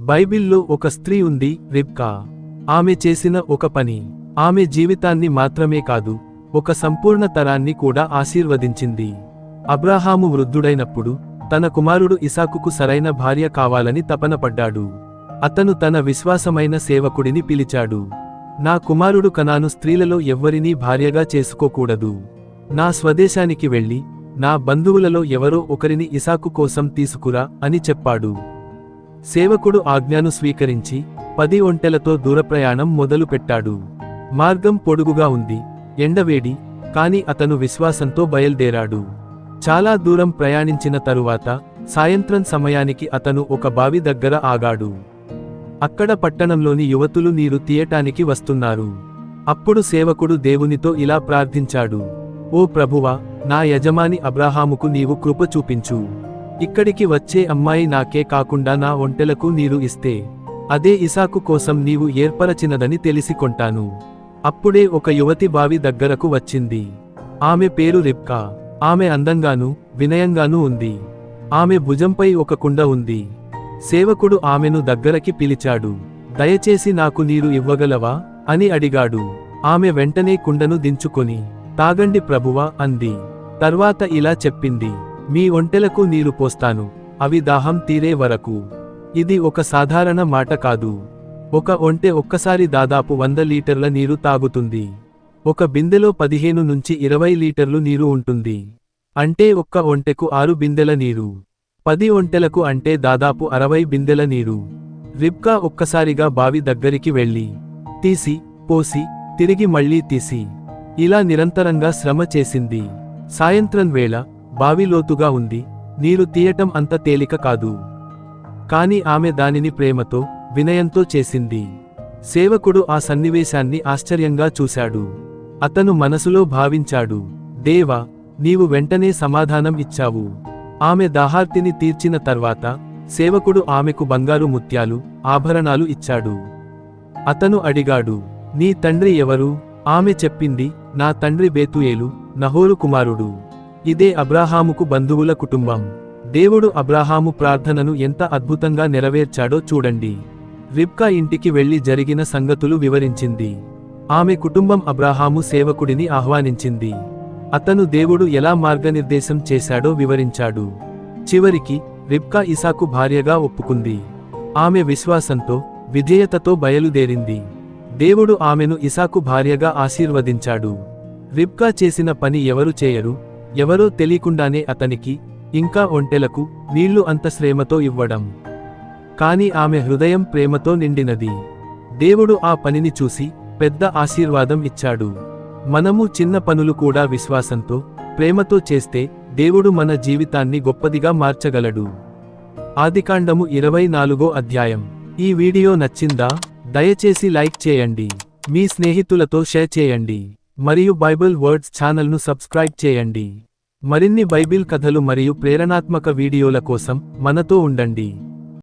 బైబిల్లో ఒక స్త్రీ ఉంది రిబ్కా. ఆమె చేసిన ఒక పని. ఆమె జీవితాన్ని మాత్రమే కాదు ఒక సంపూర్ణ తరాన్ని కూడా ఆశీర్వదించింది. అబ్రాహాము వృద్ధుడైనప్పుడు తన కుమారుడు ఇసాకుకు సరైన భార్య కావాలని తపనపడ్డాడు. అతను తన విశ్వాసమైన సేవకుడిని పిలిచాడు. నా కుమారుడు కనాను స్త్రీలలో ఎవ్వరినీ భార్యగా చేసుకోకూడదు. నా స్వదేశానికి వెళ్ళి నా బంధువులలో ఎవరో ఒకరిని ఇసాకు కోసం తీసుకురా అని చెప్పాడు. సేవకుడు ఆజ్ఞను స్వీకరించి పది ఒంటెలతో దూరప్రయాణం మొదలుపెట్టాడు. మార్గం పొడుగుగా ఉంది ఎండవేడి కాని అతను విశ్వాసంతో బయల్దేరాడు. చాలా దూరం ప్రయాణించిన తరువాత సాయంత్రం సమయానికి అతను ఒక బావి దగ్గర ఆగాడు. అక్కడ పట్టణంలోని యువతులు నీరు తీయటానికి వస్తున్నారు. అప్పుడు సేవకుడు దేవునితో ఇలా ప్రార్థించాడు. ఓ ప్రభువా నా యజమాని అబ్రాహాముకు నీవు కృప చూపించు. ఇక్కడికి వచ్చే అమ్మాయి నాకే కాకుండా నా ఒంటెలకు నీరు ఇస్తే. అదే ఇసాకు కోసం నీవు ఏర్పరచినదని తెలిసికొంటాను. అప్పుడే ఒక యువతి బావి దగ్గరకు వచ్చింది. ఆమె పేరు రిబ్కా. ఆమె అందంగాను వినయంగానూ ఉంది. ఆమె భుజంపై ఒక కుండ ఉంది. సేవకుడు ఆమెను దగ్గరకి పిలిచాడు. దయచేసి నాకు నీరు ఇవ్వగలవా? అని అడిగాడు. ఆమె వెంటనే కుండను దించుకొని తాగండి ప్రభువా అంది. తర్వాత ఇలా చెప్పింది. మీ ఒంటెలకు నీరు పోస్తాను. అవి దాహం తీరే వరకు. ఇది ఒక సాధారణ మాట కాదు. ఒక ఒంటె ఒక్కసారి దాదాపు వంద లీటర్ల నీరు తాగుతుంది. ఒక బిందెలో పదిహేను నుంచి ఇరవై లీటర్లు నీరు ఉంటుంది. అంటే ఒక్క ఒంటెకు ఆరు బిందెల నీరు. పది ఒంటెలకు అంటే దాదాపు అరవై బిందెల నీరు. రిబ్కా ఒక్కసారిగా బావి దగ్గరికి వెళ్ళి తీసి పోసి తిరిగి మళ్ళీ తీసి ఇలా నిరంతరంగా శ్రమ చేసింది. సాయంత్రం వేళ బావి లోతుగా ఉంది నీరు తీయటం అంత తేలిక కాదు. కాని ఆమె దానిని ప్రేమతో వినయంతో చేసింది. సేవకుడు ఆ సన్నివేశాన్ని ఆశ్చర్యంగా చూశాడు. అతను మనసులో భావించాడు దేవా నీవు వెంటనే సమాధానం ఇచ్చావు. ఆమె దాహార్తిని తీర్చిన తర్వాత సేవకుడు ఆమెకు బంగారు ముత్యాలు ఆభరణాలు ఇచ్చాడు. అతను అడిగాడు నీ తండ్రి ఎవరు? ఆమె చెప్పింది నా తండ్రి బేతుయేలు నహోరు కుమారుడు. ఇదే అబ్రాహాముకు బంధువుల కుటుంబం. దేవుడు అబ్రాహాము ప్రార్థనను ఎంత అద్భుతంగా నెరవేర్చాడో చూడండి. రిబ్కా ఇంటికి వెళ్ళి జరిగిన సంగతులు వివరించింది. ఆమె కుటుంబం అబ్రాహాము సేవకుడిని ఆహ్వానించింది. అతను దేవుడు ఎలా మార్గనిర్దేశం చేశాడో వివరించాడు. చివరికి రిబ్కా ఇసాకు భార్యగా ఒప్పుకుంది. ఆమె విశ్వాసంతో విధేయతతో బయలుదేరింది. దేవుడు ఆమెను ఇసాకు భార్యగా ఆశీర్వదించాడు. రిబ్కా చేసిన పని ఎవరు చేయరు ఎవరో తెలియకుండానే అతనికి ఇంకా ఒంటెలకు నీళ్ళు అంత శ్రేమతో ఇవ్వడం. కాని ఆమె హృదయం ప్రేమతో నిండినది. దేవుడు ఆ పనిని చూసి పెద్ద ఆశీర్వాదం ఇచ్చాడు. మనము చిన్న పనులు కూడా విశ్వాసంతో ప్రేమతో చేస్తే దేవుడు మన జీవితాన్ని గొప్పదిగా మార్చగలడు. ఆదికాండము ఇరవై నాలుగో అధ్యాయం. ఈ వీడియో నచ్చిందా? దయచేసి లైక్ చేయండి. మీ స్నేహితులతో షేర్ చేయండి. మరియు బైబిల్ వర్డ్స్ ఛానల్ను సబ్స్క్రైబ్ చేయండి. మరిన్ని బైబిల్ కథలు మరియు ప్రేరణాత్మక వీడియోల కోసం మనతో ఉండండి.